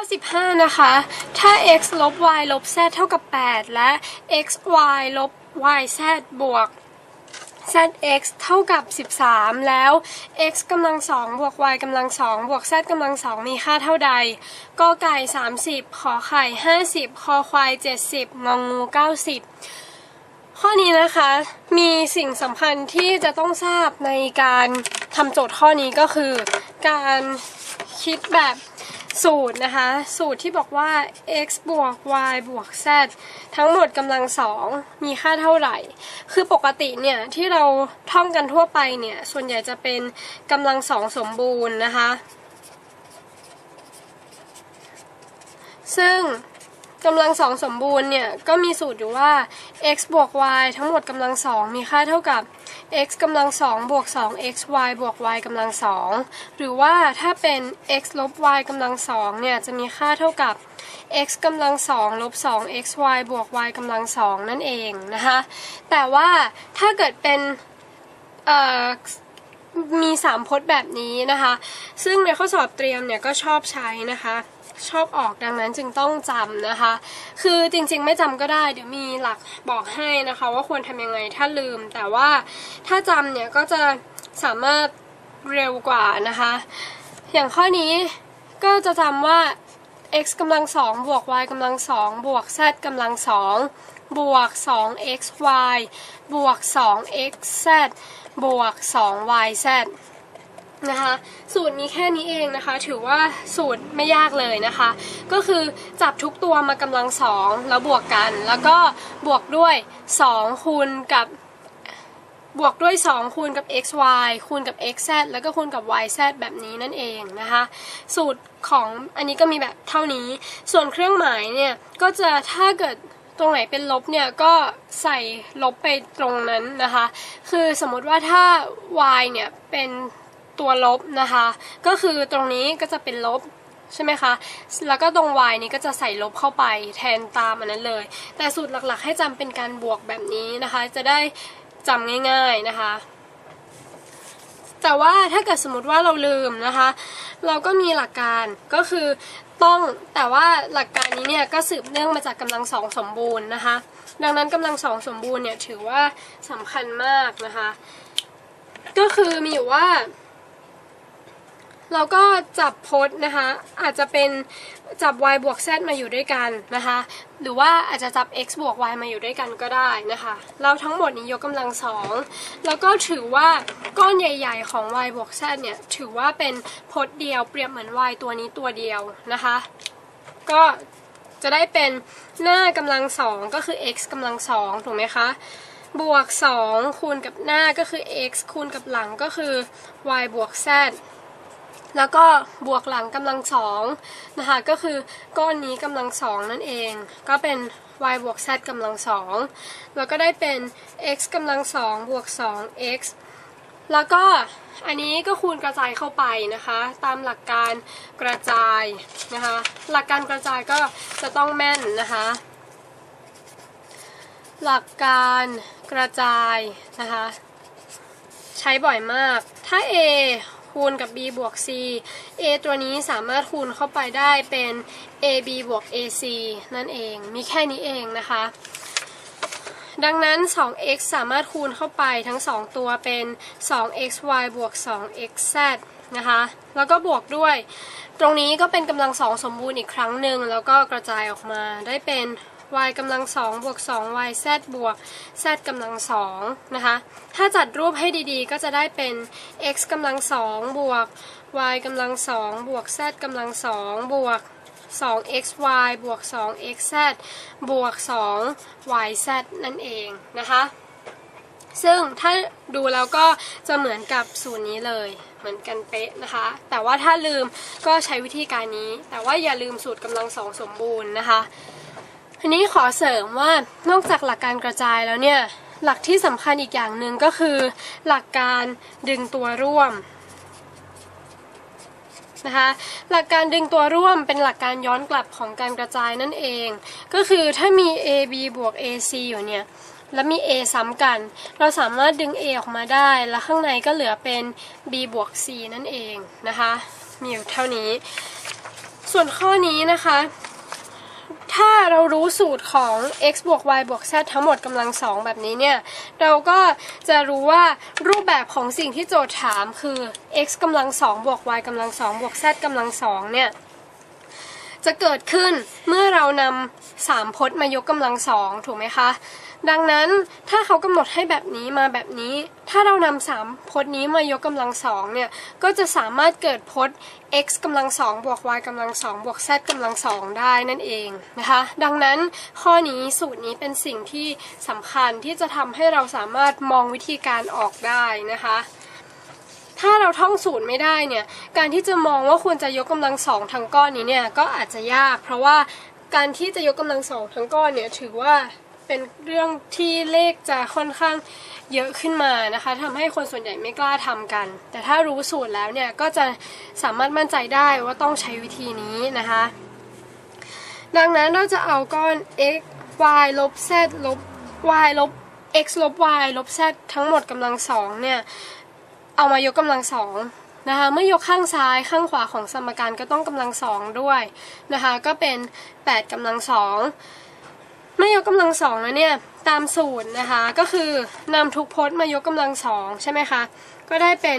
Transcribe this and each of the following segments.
ข้อ 15 นะคะ ถ้า x ลบ y ลบ z เท่ากับ 8 และ x y ลบ y z บวก zx เท่ากับ 13 แล้ว x กำลังสองบวก y กำลังสองบวก z กำลังสองมีค่าเท่าใดกอไก่ 30 ขอไข่ 50 คอควาย 70 งองู 90 ข้อนี้นะคะ มีสิ่งสำคัญที่จะต้องทราบในการทำโจทย์ข้อนี้ก็คือ การคิดแบบ สูตรนะคะ สูตรที่บอกว่า x บวก y บวก z ทั้งหมดกำลังสองมีค่าเท่าไหร่ คือปกติเนี่ยที่เราท่องกันทั่วไปเนี่ย ส่วนใหญ่จะเป็นกำลังสองสมบูรณ์นะคะ ซึ่งกำลังสองสมบูรณ์เนี่ย ก็มีสูตรอยู่ว่า x บวก y ทั้งหมดกำลังสองมีค่าเท่ากับ x กำลังสองบวกสอง x y บวก y กำลังสองหรือว่าถ้าเป็น x ลบ y กำลังสองเนี่ยจะมีค่าเท่ากับ x กำลังสองลบสอง x y บวก y กำลังสองนั่นเองนะคะแต่ว่าถ้าเกิดเป็นมีสามพจน์แบบนี้นะคะ ซึ่งในข้อสอบเตรียมเนี่ยก็ชอบใช้นะคะ ชอบออกดังนั้นจึงต้องจำนะคะ คือจริงๆไม่จำก็ได้ เดี๋ยวมีหลักบอกให้นะคะ ว่าควรทำยังไงถ้าลืม แต่ว่าถ้าจำเนี่ยก็จะสามารถเร็วกว่านะคะ อย่างข้อนี้ก็จะจำว่า x กำลังสองบวก y กำลังสองบวก z กำลังสองบวก 2 x y บวก 2 x z บวก 2 y z นะคะ สูตรนี้แค่นี้เองนะคะ ถือว่าสูตรไม่ยากเลยนะคะ ก็คือจับทุกตัวมากำลังสองแล้วบวกกัน แล้วก็บวกด้วย 2 คูณกับบวกด้วย 2 คูณกับ x y คูณกับ x z แล้วก็คูณกับ y z แบบนี้นั่นเองนะคะ สูตรของอันนี้ก็มีแบบเท่านี้ ส่วนเครื่องหมายเนี่ย ก็จะถ้าเกิดตรงไหนเป็นลบเนี่ย ก็ใส่ลบไปตรงนั้นนะคะ คือสมมติว่าถ้า y เนี่ยเป็น ตัวลบนะคะ ก็คือตรงนี้ก็จะเป็นลบใช่ไหมคะ แล้วก็ตรง y นี้ก็จะใส่ลบเข้าไปแทนตามอันนั้นเลย แต่สูตรหลักๆ ให้จำเป็นการบวกแบบนี้นะคะ จะได้จำง่ายๆนะคะ แต่ว่าถ้าเกิดสมมติว่าเราลืมนะคะ เราก็มีหลักการก็คือต้องแต่ว่าหลักการนี้เนี่ยก็สืบเนื่องมาจากกำลังสองสมบูรณ์นะคะ ดังนั้นกำลังสองสมบูรณ์เนี่ยถือว่าสำคัญมากนะคะ ก็คือมีอยู่ว่า เราก็จับพจน์นะคะ อาจจะเป็นจับ y บวก z มาอยู่ด้วยกันนะคะ หรือว่าอาจจะจับ x บวก y มาอยู่ด้วยกันก็ได้นะคะ เราทั้งหมดนี้ยกกำลังสองแล้วก็ถือว่าก้อนใหญ่ ๆ ของ y บวก z เนี่ย ถือว่าเป็นพจน์เดียวเปรียบเหมือน y ตัวนี้ตัวเดียวนะคะ ก็จะได้เป็นหน้ากำลังสองก็คือ x กำลังสองถูกไหมคะบวก 2 คูณกับหน้าก็คือ x คูณกับหลังก็คือ y บวก z แล้วก็บวกหลังกำลังสองนะคะ ก็คือก้อนนี้กำลังสองนั่นเอง ก็เป็น y บวก z กำลังสองแล้วก็ได้เป็น x กำลังสองบวก 2x แล้วก็อันนี้ก็คูณกระจายเข้าไปนะคะ ตามหลักการกระจายนะคะ หลักการกระจายก็จะต้องแม่นนะคะ หลักการกระจายนะคะ ใช้บ่อยมาก ถ้า a คูณกับ b บวก c a ตัวนี้สามารถคูณเข้าไปได้เป็น ab บวก ac นั่นเอง มีแค่นี้เองนะคะ ดังนั้น 2x สามารถคูณเข้าไปทั้ง 2 ตัวเป็น 2xy บวก 2xz นะคะ แล้วก็บวกด้วย ตรงนี้ก็เป็นกำลังสองสมบูรณ์อีกครั้งหนึ่ง แล้วก็กระจายออกมาได้เป็น y กำลังสองบวก2 y z บวก z กำลังสองนะคะ ถ้าจัดรูปให้ดีๆ ก็จะได้เป็น x กำลังสองบวก y กำลังสองบวก z กำลังสองบวก 2xy บวก 2xz บวก 2yz นั่นเองนะคะ ซึ่งถ้าดูแล้วก็จะเหมือนกับสูตรนี้เลยเหมือนกันเป๊ะนะคะ แต่ว่าถ้าลืมก็ใช้วิธีการนี้ แต่ว่าอย่าลืมสูตรกำลังสองสมบูรณ์นะคะ ทีนี้ขอเสริมว่านอกจากหลักการกระจายแล้วเนี่ยหลักที่สำคัญอีกอย่างหนึ่งก็คือ หลักการดึงตัวร่วมนะคะหลักการดึงตัวร่วมเป็นหลักการย้อนกลับของการกระจายนั่นเอง ก็คือถ้ามี AB บวก AC อยู่เนี่ยแล้วมี A ซ้ำกัน เราสามารถดึง A ออกมาได้ แล้วข้างในก็เหลือเป็น B บวก C นั่นเองนะคะ มีอยู่เท่านี้ ส่วนข้อนี้นะคะ ถ้าเรารู้สูตรของ x บวก y บวก z ทั้งหมดกำลังสองแบบนี้เนี่ย เราก็จะรู้ว่ารูปแบบของสิ่งที่โจทย์ถามคือ x กำลังสองบวก y กำลังสองบวก z กำลังสองเนี่ย จะเกิดขึ้นเมื่อเรานำสามพจน์มายกกำลังสองถูกไหมคะ ดังนั้นถ้าเขากำหนดให้แบบนี้มาแบบนี้ ถ้าเรานำสามพจน์นี้มายกกำลังสองเนี่ย ก็จะสามารถเกิดพจน์ x กำลังสองบวก y กำลังสองบวก z กำลังสองได้นั่นเองนะคะ ดังนั้นข้อนี้สูตรนี้เป็นสิ่งที่สำคัญที่จะทำให้เราสามารถมองวิธีการออกได้นะคะถ้าเราท่องสูตรไม่ได้เนี่ย การที่จะมองว่าควรจะยกกำลังสองทั้งก้อนนี้เนี่ยก็อาจจะยาก เพราะว่าการที่จะยกกำลังสองทั้งก้อนเนี่ยถือว่า เป็นเรื่องที่เลขจะค่อนข้างเยอะขึ้นมานะคะทำให้คนส่วนใหญ่ไม่กล้าทำกัน แต่ถ้ารู้สูตรแล้วเนี่ยก็จะสามารถมั่นใจได้ว่าต้องใช้วิธีนี้นะคะ ดังนั้นเราจะเอาก้อน x y ลบ z ลบ y ลบ x ลบ y ลบ z ทั้งหมดกำลังสองเนี่ย เอามายกกำลังสองนะคะ เมื่อยกข้างซ้ายข้างขวาของสมการก็ต้องกำลังสองด้วยนะคะ ก็เป็น8กำลังสอง เมื่อยกกำลังสองแล้วเนี่ยตามสูตรนะคะ ก็คือนำทุกพจน์มายกกำลังสองใช่ไหมคะ ก็ได้เป็น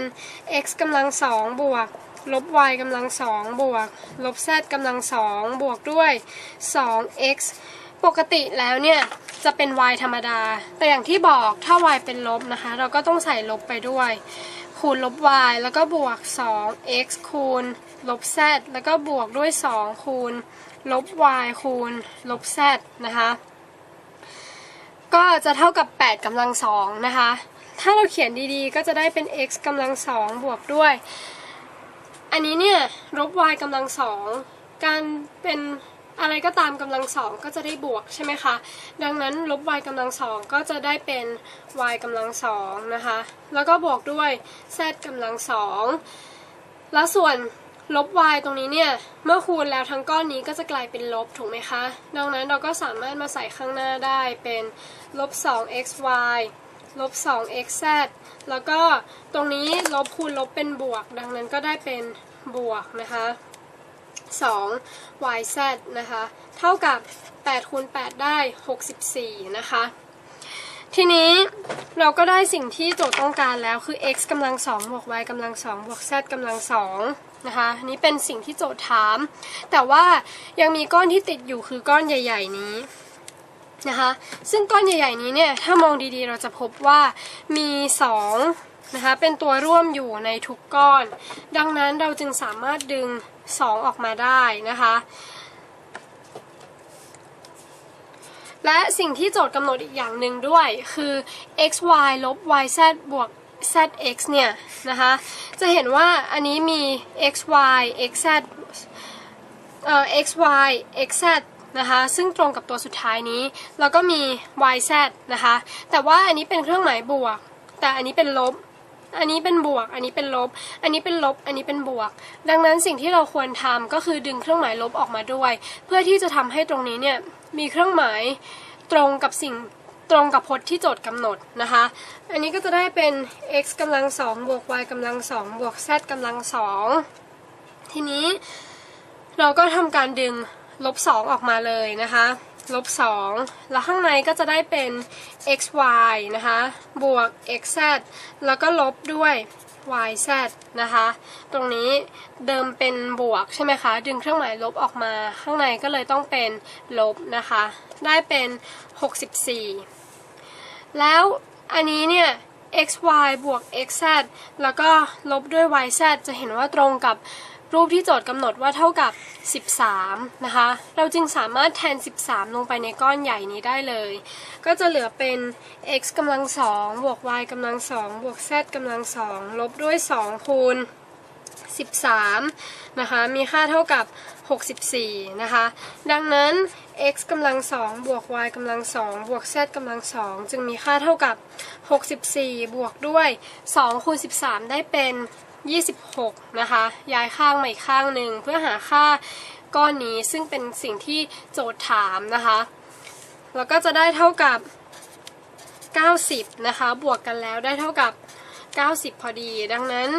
x กำลังสองบวกลบ y กำลังสองบวก ลบ z กำลังสองบวกด้วย 2x ปกติแล้วเนี่ยจะเป็น y ธรรมดา แต่อย่างที่บอกถ้า y เป็นลบนะคะ เราก็ต้องใส่ลบไปด้วย คูณลบ y แล้วก็บวก 2x คูณ ลบ z แล้วก็บวกด้วย 2 คูณ ลบ y คูณ ลบ z นะคะ ก็จะเท่ากับ 8กำลังสองนะคะ ถ้าเราเขียนดีๆ ก็จะได้เป็น x กำลังสองบวกด้วย อันนี้เนี่ยลบ y กำลังสองการเป็นอะไรก็ตามกำลังสองก็จะได้บวกใช่ไหมคะ ดังนั้นลบ y กำลังสองก็จะได้เป็น y กำลังสองนะคะ แล้วก็บวกด้วย z กำลังสองแล้วส่วน ลบ y ตรงนี้เนี่ย เมื่อคูณแล้วทั้งก้อนนี้ก็จะกลายเป็นลบถูกไหมคะ ดังนั้นเราก็สามารถมาใส่ข้างหน้าได้เป็นลบ 2xy ลบ 2xz แล้วก็ตรงนี้ลบคูณลบเป็นบวก ดังนั้นก็ได้เป็นบวกนะคะ 2 yz นะคะ เท่ากับ8คูณ8ได้ 64 นะคะ ทีนี้เราก็ได้สิ่งที่โจทย์ต้องการแล้วคือ x กำลัง2บวก y กำลัง2บวก z กำลัง2 นะคะนี้เป็นสิ่งที่โจทย์ถาม แต่ว่ายังมีก้อนที่ติดอยู่คือก้อนใหญ่ ๆ นี้นะคะซึ่งก้อนใหญ่ ๆ นี้เนี่ยถ้ามองดีๆ เราจะพบว่ามี2นะคะเป็นตัวร่วมอยู่ในทุกก้อน ดังนั้นเราจึงสามารถดึง 2 ออกมาได้นะคะและสิ่งที่โจทย์กำหนดอีกอย่างหนึ่งด้วยคือ x y ลบ y z บวก z x เนี่ยนะคะ จะเห็นว่าอันนี้มี x y x z เอ่อ x y x z นะคะ ซึ่งตรงกับตัวสุดท้ายนี้ แล้วก็มี y z นะคะ แต่ว่าอันนี้เป็นเครื่องหมายบวก แต่อันนี้เป็นลบ อันนี้เป็นบวก อันนี้เป็นลบ อันนี้เป็นลบ อันนี้เป็นบวก ดังนั้นสิ่งที่เราควรทำก็คือดึงเครื่องหมายลบออกมาด้วย เพื่อที่จะทำให้ตรงนี้เนี่ยมีเครื่องหมายตรงกับสิ่ง ตรงกับพจน์ที่โจทย์กำหนดนะคะ อันนี้ก็จะได้เป็น x กำลังสองบวก y กำลังสองบวก z กำลังสองทีนี้เราก็ทำการดึงลบสองออกมาเลยนะคะลบสองแล้วข้างในก็จะได้เป็น xy นะคะ บวก xz แล้วก็ลบด้วย yz นะคะ ตรงนี้เดิมเป็นบวกใช่ไหมคะ ดึงเครื่องหมายลบออกมา ข้างในก็เลยต้องเป็นลบนะคะ ได้เป็น 64 แล้วอันนี้เนี่ย xy บวก xz แล้วก็ลบด้วย yz จะเห็นว่าตรงกับรูปที่โจทย์กำหนดว่าเท่ากับ 13 นะคะ เราจึงสามารถแทน 13 ลงไปในก้อนใหญ่นี้ได้เลย ก็จะเหลือเป็น x กำลังสองบวก y กำลังสองบวก z กำลังสองลบด้วย 2 คูณ 13 นะคะ มีค่าเท่ากับ 64 นะคะ ดังนั้น x กำลังสองบวก y กำลังสองบวก z กำลังสองจึงมีค่าเท่ากับ 64 บวกด้วย2คูณ13 ได้เป็น 26 นะคะ ย้ายข้างมาอีกข้างหนึ่งเพื่อหาค่าก้อนนี้ซึ่งเป็นสิ่งที่โจทย์ถามนะคะ แล้วก็จะได้เท่ากับ 90 นะคะ บวกกันแล้วได้เท่ากับ90 พอดี ดังนั้น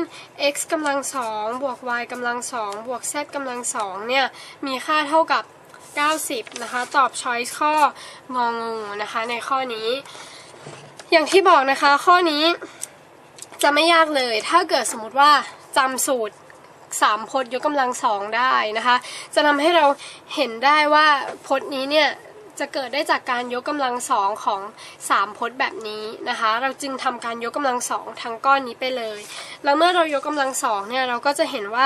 x กำลังสองบวก y กำลังสองบวก z กำลังสองเนี่ย มีค่าเท่ากับ 90 นะคะ ตอบช้อยส์ข้ององูนะคะ ในข้อนี้ อย่างที่บอกนะคะ ข้อนี้จะไม่ยากเลย ถ้าเกิดสมมติว่าจำสูตรสามพจน์ยกกำลังสองได้นะคะ จะทำให้เราเห็นได้ว่าพจน์นี้เนี่ย จะเกิดได้จากการยกกำลังสองของสามพจน์แบบนี้นะคะ เราจึงทำการยกกำลังสองทั้งก้อนนี้ไปเลย แล้วเมื่อเรายกกำลังสองเนี่ยเราก็จะเห็นว่า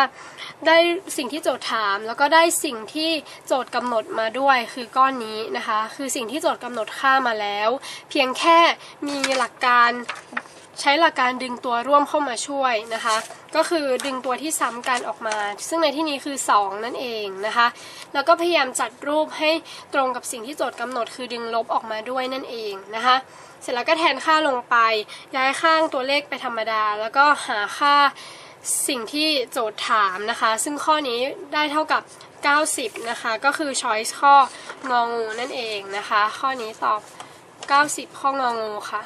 ได้สิ่งที่โจทย์ถาม แล้วก็ได้สิ่งที่โจทย์กำหนดมาด้วยคือก้อนนี้นะคะ คือสิ่งที่โจทย์กำหนดค่ามาแล้ว เพียงแค่มีหลักการ ใช้หลักการดึงตัวร่วมเข้ามาช่วยนะคะ ก็คือดึงตัวที่ซ้ำกันออกมา ซึ่งในที่นี้คือ 2 นั่นเองนะคะ แล้วก็พยายามจัดรูปให้ตรงกับสิ่งที่โจทย์กำหนด คือดึงลบออกมาด้วยนั่นเองนะคะ เสร็จแล้วก็แทนค่าลงไป ย้ายข้างตัวเลขไปธรรมดา แล้วก็หาค่าสิ่งที่โจทย์ถามนะคะ ซึ่งข้อนี้ได้เท่ากับ 90 นะคะ ก็คือ choice ข้ององูนั่นเองนะคะ ข้อนี้ตอบ 90 ข้ององูค่ะ